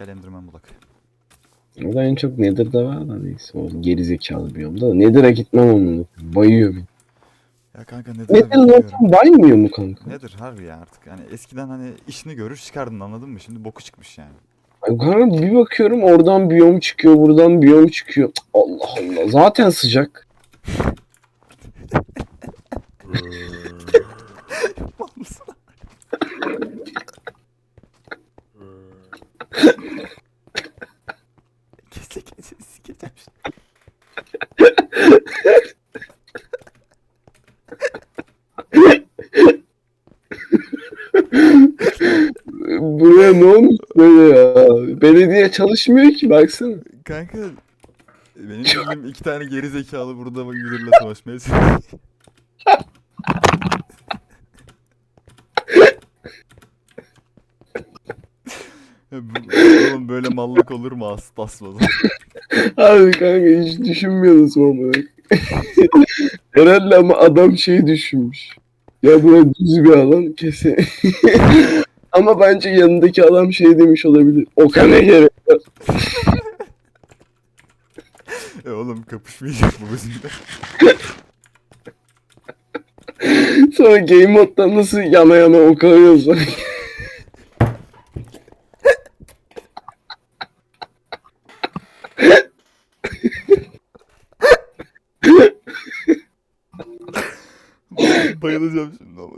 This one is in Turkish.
Gel Enderman bulak. Orada en çok Nether'da var da neyse o gerizekalı biyomda da Nether'a gitmem onu. Bayıyor beni. Ya kanka Nether'a Nether zaten baymıyor mu kanka? Nedir harbi ya artık. Yani eskiden hani işini görür çıkardın anladın mı? Şimdi boku çıkmış yani. Ay Kanka bir bakıyorum oradan biyom çıkıyor buradan biyom çıkıyor. Cık, Allah Allah zaten sıcak. Buraya ne olmuş böyle ya? Belediye çalışmıyor ki baksana. Kanka benim bildiğim iki tane geri zekalı burada bak Wither'la savaşmaya Ya bu- Oğlum böyle mallık olur mu as tasmadan? Abi kanka hiç düşünmüyordun sonra. Herhalde ama adam şey düşünmüş. Ya böyle düz bir alan kesin. ama bence yanındaki adam şey demiş olabilir. O kana gerek var. E oğlum kapışmayacak bu bizimle. Sonra game modda nasıl yana yana ok alıyorsa. Bayılacağım şimdi ama.